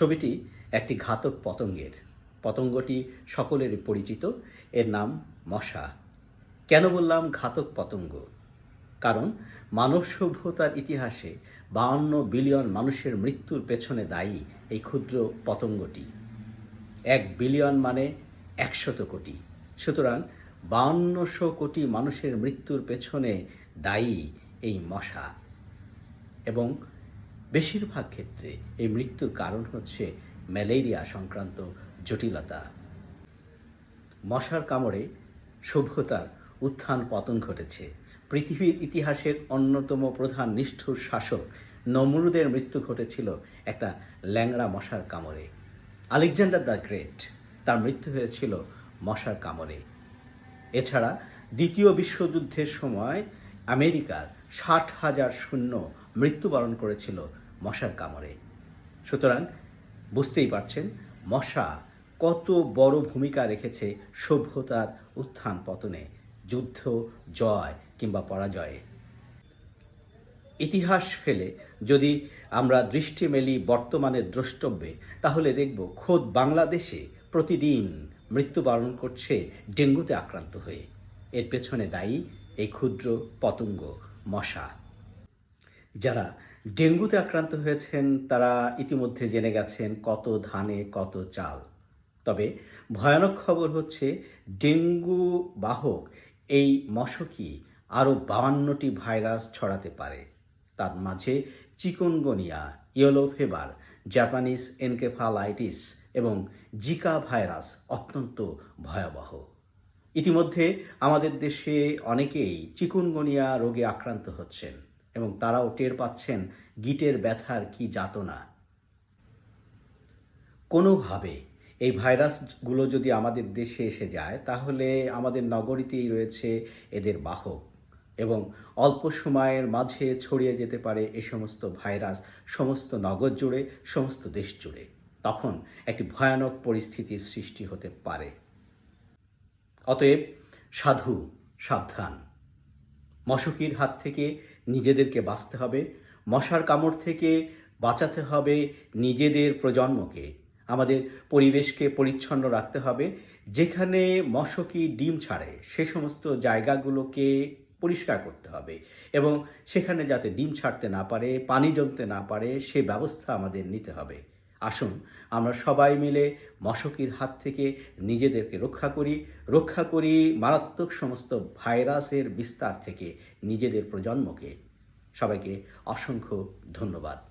ছবিটি একটি ঘাতক পতঙ্গের। পতঙ্গটি সকলের পরিচিত। এর নাম মশা। কেন বললাম ঘাতক পতঙ্গ? কারণ মানব সভ্যতার ইতিহাসে বাহান্ন বিলিয়ন মানুষের মৃত্যুর পেছনে দায়ী এই ক্ষুদ্র পতঙ্গটি। এক বিলিয়ন মানে একশত কোটি। সুতরাং বাউন্নশো কোটি মানুষের মৃত্যুর পেছনে দায়ী এই মশা। এবং বেশিরভাগ ক্ষেত্রে এই মৃত্যুর কারণ হচ্ছে ম্যালেরিয়া সংক্রান্ত জটিলতা। মশার কামড়ে সভ্যতার উত্থান পতন ঘটেছে। পৃথিবীর ইতিহাসের অন্যতম প্রধান নিষ্ঠুর শাসক নমরুদের মৃত্যু ঘটেছিল একটা ল্যাংড়া মশার কামড়ে। আলেকজান্ডার দ্য গ্রেট তার মৃত্যু হয়েছিল মশার কামড়ে। এছাড়া দ্বিতীয় বিশ্বযুদ্ধের সময় আমেরিকার ষাট হাজার সৈন্য মৃত্যুবরণ করেছিল মশার কামড়ে। সুতরাং বুঝতেই পারছেন, মশা কত বড় ভূমিকা রেখেছে সভ্যতার উত্থান পতনে, যুদ্ধ, জয় কিংবা পরাজয়ে। ইতিহাস ফেলে যদি আমরা দৃষ্টি মেলি বর্তমানের দ্রষ্টব্যে, তাহলে দেখব খোদ বাংলাদেশে প্রতিদিন মৃত্যুবরণ করছে ডেঙ্গুতে আক্রান্ত হয়ে। এর পেছনে দায়ী এই ক্ষুদ্র পতঙ্গ মশা। যারা ডেঙ্গুতে আক্রান্ত হয়েছেন তারা ইতিমধ্যে জেনে গেছেন কত ধানে, কত চাল। তবে ভয়ানক খবর হচ্ছে ডেঙ্গু বাহক এই মশকই আরও বাহান্নটি ভাইরাস ছড়াতে পারে। তার মাঝে chikungunya, yellow fever, Japanese encephalitis এবং জিকা ভাইরাস অত্যন্ত ভয়াবহ। ইতিমধ্যে আমাদের দেশে অনেকেই চিকুনগুনিয়া রোগে আক্রান্ত হচ্ছেন। এবং তারাও টের পাচ্ছেন গিটের ব্যথার কি যাতনা। কোনোভাবে এই ভাইরাসগুলো যদি আমাদের দেশে এসে যায়, তাহলে আমাদের নগরীতেই রয়েছে এদের বাহক এবং অল্প সময়ের মাঝে ছড়িয়ে যেতে পারে এ সমস্ত ভাইরাস, সমস্ত নগর জুড়ে, সমস্ত দেশ জুড়ে। তখন একটি ভয়ানক পরিস্থিতির সৃষ্টি হতে পারে। অতএব সাধু, সাবধান। মশকির হাত থেকে নিজেদেরকে বাঁচতে হবে, মশার কামড় থেকে বাঁচাতে হবে নিজেদের প্রজন্মকে। আমাদের পরিবেশকে পরিচ্ছন্ন রাখতে হবে, যেখানে মশকি ডিম ছাড়ে, সে সমস্ত জায়গাগুলোকে পরিষ্কার করতে হবে এবং সেখানে যাতে ডিম ছাড়তে না পারে, পানি জমতে না পারে, সে ব্যবস্থা আমাদের নিতে হবে। আসুন, আমরা সবাই মিলে মশকির হাত থেকে নিজেদেরকে রক্ষা করি রক্ষা করি মারাত্মক সমস্ত ভাইরাসের বিস্তার থেকে নিজেদের প্রজন্মকে। সবাইকে অসংখ্য ধন্যবাদ।